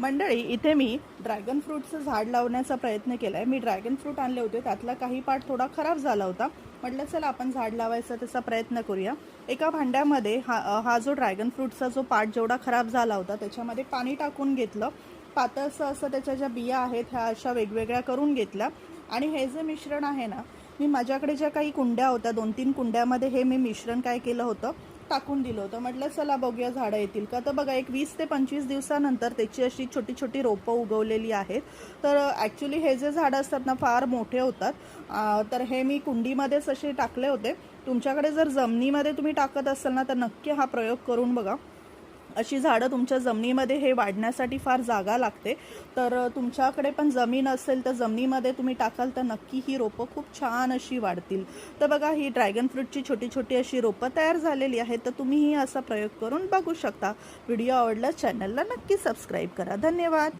मंडळी इथे मी ड्रॅगन फ्रूटचं झाड लावण्याचा प्रयत्न केला आहे मी ड्रॅगन फ्रूट आणले होते. त्यातला काही पार्ट थोडा खराब झाला होता. म्हटलं चला आपण झाड लावायचा त्याचा प्रयत्न करूया. एका भांड्यामध्ये हा हा जो ड्रॅगन फ्रूटचा जो पार्ट जेवढा खराब झाला होता त्याच्यामध्ये पाणी टाकून घेतलं. पातळसं असं त्याच्या ज्या बिया आहेत ह्या अशा वेगवेगळ्या करून घेतल्या. आणि हे जे मिश्रण आहे ना मी माझ्याकडे ज्या काही कुंड्या होत्या दोन तीन कुंड्यामध्ये हे मी मिश्रण काय केलं होतं टाकून दिलं होतं. म्हटलं चला बघूया झाडं येतील का? तर बघा एक वीस ते पंचवीस दिवसानंतर त्याची अशी छोटी छोटी रोपं उगवलेली आहेत. तर ॲक्च्युली हे जे झाडं असतात ना फार मोठे होतात. तर हे मी कुंडीमध्येच असे टाकले होते. तुमच्याकडे जर जमिनीमध्ये तुम्ही टाकत असाल ना तर नक्की हा प्रयोग करून बघा. अशी झाडं तुमच्या जमिनीमध्ये हे वाढण्यासाठी फार जागा लागते. तर तुमच्याकडे पण जमीन असेल तर जमिनीमध्ये तुम्ही टाकाल तर नक्की ही रोपं खूप छान अशी वाढतील. तर बघा ही ड्रॅगन फ्रूटची छोटी छोटी अशी रोपं तयार झालेली आहेत. तर तुम्हीही असा प्रयोग करून बघू शकता. व्हिडिओ आवडला चॅनलला नक्की सबस्क्राईब करा. धन्यवाद.